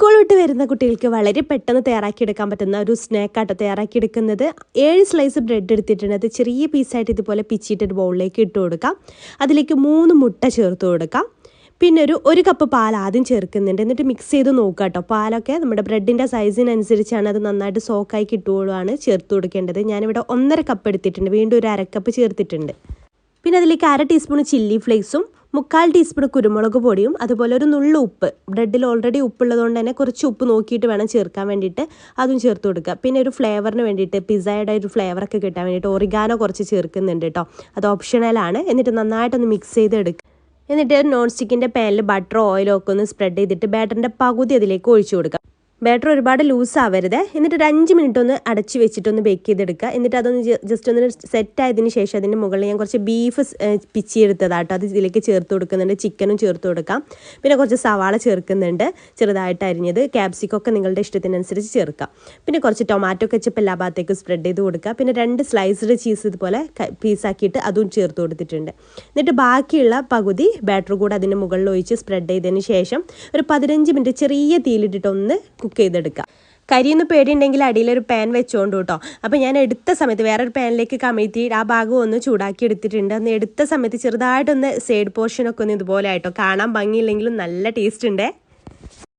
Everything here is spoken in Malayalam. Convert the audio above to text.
സ്കൂൾ വിട്ട് വരുന്ന കുട്ടികൾക്ക് വളരെ പെട്ടെന്ന് തയ്യാറാക്കിയെടുക്കാൻ പറ്റുന്ന ഒരു സ്നാക്കാട്ടോ തയ്യാറാക്കിയെടുക്കുന്നത്. ഏഴ് സ്ലൈസ് ബ്രെഡ് എടുത്തിട്ടുണ്ട്. അത് ചെറിയ പീസായിട്ട് ഇതുപോലെ പിച്ചിട്ടൊരു ബൗളിലേക്ക് ഇട്ട് കൊടുക്കാം. അതിലേക്ക് മൂന്ന് മുട്ട ചേർത്ത് കൊടുക്കാം. പിന്നെ ഒരു ഒരു കപ്പ് പാൽ ആദ്യം ചേർക്കുന്നുണ്ട്. എന്നിട്ട് മിക്സ് ചെയ്ത് നോക്കുക കേട്ടോ പാലൊക്കെ നമ്മുടെ ബ്രെഡിന്റെ സൈസിനനുസരിച്ചാണ് അത് നന്നായിട്ട് സോക്കായി കിട്ടുകയുള്ളതാണ് ചേർത്ത് കൊടുക്കേണ്ടത്. ഞാനിവിടെ ഒന്നര കപ്പ് എടുത്തിട്ടുണ്ട്. വീണ്ടും ഒരു അരക്കപ്പ് ചേർത്തിട്ടുണ്ട്. പിന്നെ അതിലേക്ക് അര ടീസ്പൂൺ ചില്ലി ഫ്ലേക്സും മുക്കാൽ ടീസ്പൂൺ കുരുമുളക് പൊടിയും അതുപോലെ ഒരു നുള്ളു ഉപ്പ്. ബ്രെഡിൽ ഓൾറെഡി ഉപ്പുള്ളതുകൊണ്ട് തന്നെ കുറച്ച് ഉപ്പ് നോക്കിയിട്ട് വേണം ചേർക്കാൻ വേണ്ടിയിട്ട് അതും ചേർത്ത് കൊടുക്കുക. പിന്നെ ഒരു ഫ്ലേവറിന് വേണ്ടിയിട്ട് പിസ്സയുടെ ഒരു ഫ്ലേവറൊക്കെ കിട്ടാൻ വേണ്ടിയിട്ട് ഒറിഗാനോ കുറച്ച് ചേർക്കുന്നുണ്ട് കേട്ടോ അത് ഓപ്ഷണലാണ് എന്നിട്ട് നന്നായിട്ടൊന്ന് മിക്സ് ചെയ്തെടുക്കുക എന്നിട്ട് നോൺ സ്റ്റിക്കിന്റെ പാനിൽ ബട്ടറോ ഓയിലോ ഒക്കെ ഒന്ന് സ്പ്രെഡ് ചെയ്തിട്ട് ബാറ്ററിന്റെ പകുതി അതിലേക്ക് ഒഴിച്ചു കൊടുക്കുക ബാറ്റർ ഒരുപാട് ലൂസ് ആവരുത്. എന്നിട്ട് ഒരു അഞ്ച് മിനിറ്റ് ഒന്ന് അടച്ച് വെച്ചിട്ടൊന്ന് ബേക്ക് ചെയ്തെടുക്കുക. എന്നിട്ട് അതൊന്ന് ജസ്റ്റ് ഒന്ന് സെറ്റ് ആയതിന് ശേഷം അതിന്റെ മുകളിൽ ഞാൻ കുറച്ച് ബീഫ് പിച്ചിയെടുത്തതാട്ടോ. അത് ഇതിലേക്ക് ചേർത്ത് കൊടുക്കുന്നുണ്ട്. ചിക്കനും ചേർത്ത് കൊടുക്കാം. പിന്നെ കുറച്ച് സവാള ചേർക്കുന്നുണ്ട്. ചെറുതായിട്ട് അരിഞ്ഞത്. ക്യാപ്സിക്കൊക്കെ നിങ്ങളുടെ ഇഷ്ടത്തിനനുസരിച്ച് ചേർക്കാം. പിന്നെ കുറച്ച് ടൊമാറ്റോ കെച്ചപ്പ് എല്ലാ ഭാഗത്തേക്കും സ്പ്രെഡ് ചെയ്ത് കൊടുക്കുക. പിന്നെ രണ്ട് സ്ലൈസ്ഡ് ചീസ് ഇതുപോലെ പീസാക്കിയിട്ട് അതും ചേർത്ത് കൊടുത്തിട്ടുണ്ട്. എന്നിട്ട് ബാക്കിയുള്ള പകുതി ബാറ്റർ കൂടെ അതിന്റെ മുകളിൽ ഒഴിച്ച് സ്പ്രെഡ് ചെയ്തതിന് ശേഷം ഒരു പതിനഞ്ച് മിനിറ്റ് ചെറിയ തീയിലിട്ടിട്ട് ഒന്ന് കുക്ക് ചെയ്തെടുക്കുക. കരിയൊന്നും പേടിയുണ്ടെങ്കിൽ അടിയിലൊരു പാൻ വെച്ചോണ്ട് കേട്ടോ അപ്പോൾ ഞാൻ എടുത്ത സമയത്ത് വേറൊരു പാനിലേക്ക് കമഴ്ത്തി ആ ഭാഗം ഒന്ന് ചൂടാക്കി എടുത്തിട്ടുണ്ട്. അന്ന് എടുത്ത സമയത്ത് ചെറുതായിട്ടൊന്ന് സൈഡ് പോർഷനൊക്കെ ഒന്ന് ഇതുപോലെ ആയിട്ടോ. കാണാൻ ഭംഗിയില്ലെങ്കിലും നല്ല ടേസ്റ്റ് ഉണ്ട്.